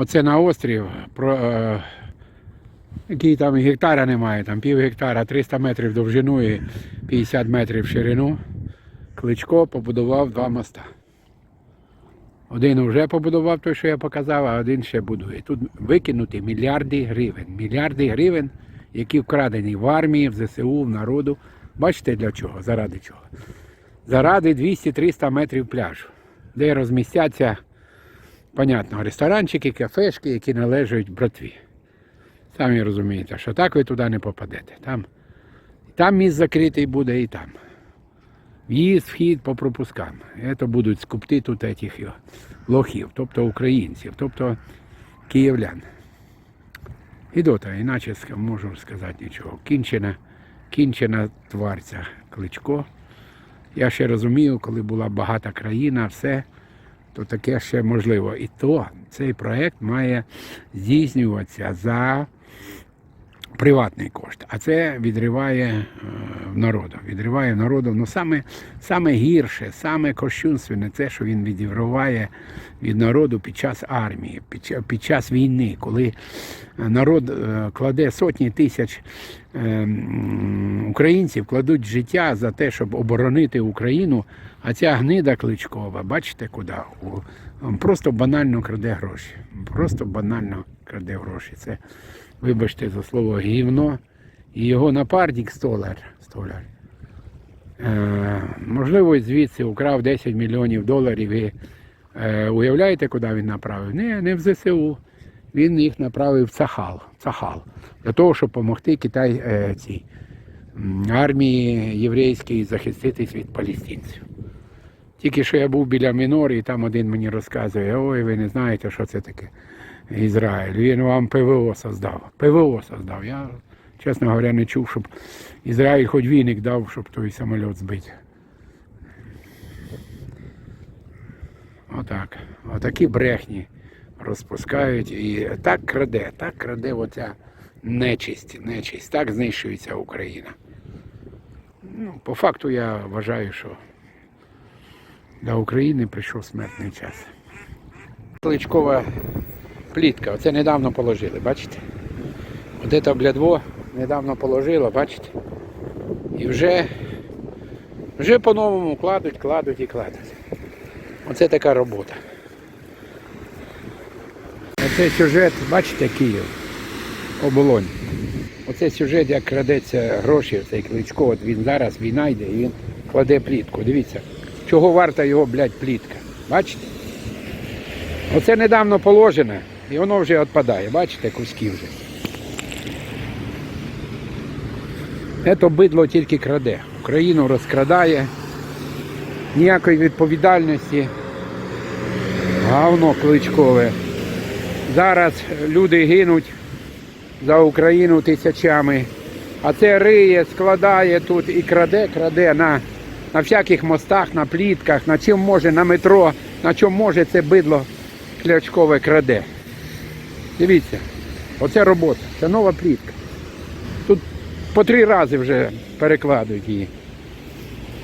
Оце на острів, про, е, який там гектара немає, там пів гектара, 300 метрів довжину і 50 метрів ширину. Кличко побудував два моста. Один вже побудував той, що я показав, а один ще будує. Тут викинуті мільярди гривень. Мільярди гривень, які вкрадені в армії, в ЗСУ, в народу. Бачите для чого? Заради чого? Заради 200-300 метрів пляжу, де розмістяться, понятно, ресторанчики, кафешки, які належать братві. Самі розумієте, що так ви туди не попадете. Там, там міст закритий буде і там. В'їзд, вхід по пропускам. Це будуть скупти тут этих лохів, тобто українців, тобто київлян. Гідота, іначе можу сказати нічого. Кінчена, кінчена тварь ця кличко. Я ще розумію, коли була багата країна, все, то таке ще можливо. І то цей проект має здійснюватися за приватний кошт. А це відриває е, народу. Відриває народу. Ну саме, саме гірше, саме кощунственне це, що він відірває від народу під час армії, під, під час війни, коли народ е, кладе сотні тисяч е, українців, кладуть життя за те, щоб оборонити Україну. А ця гнида кличкова, бачите куди? Просто банально краде гроші. Просто банально краде гроші. Це вибачте за слово гівно. І його напарник столяр. столяр. Е, можливо, звідси украв 10 мільйонів доларів. І е, уявляєте, куди він направив? Не, не в ЗСУ. Він їх направив в Цахал, Цахал для того, щоб допомогти Китай е, цій армії єврейській захиститись від палестинців. Тільки що я був біля Мінори, і там один мені розказує, ой, ви не знаєте, що це таке Ізраїль. Він вам ПВО создав. ПВО создав. Я, чесно говоря, не чув, щоб Ізраїль хоч віник дав, щоб той самоліт збити. Отак. Отакі брехні розпускають. І так краде, так краде оця нечисть, нечисть. Так знищується Україна. Ну, по факту я вважаю, що для України прийшов смертний час. Кличкова плітка. Оце недавно положили, бачите? От це блядво недавно положило, бачите? І вже, вже по-новому кладуть, кладуть і кладуть. Оце така робота. Оце сюжет, бачите, Київ, оболонь. Оце сюжет, як крадеться гроші, цей кличко, от він зараз війна йде і він кладе плітку. Дивіться, чого варта його, блядь, плітка. Бачите? Оце недавно положено, і воно вже відпадає. Бачите, куски вже. Це бидло тільки краде. Україну розкрадає. Ніякої відповідальності. Гавно кличкове. Зараз люди гинуть за Україну тисячами. А це риє, складає тут і краде, краде на, на всяких мостах, на плітках, на чим може, на метро, на чому може це бидло клячкове краде. Дивіться, оце робота, це нова плітка. Тут по три рази вже перекладують її.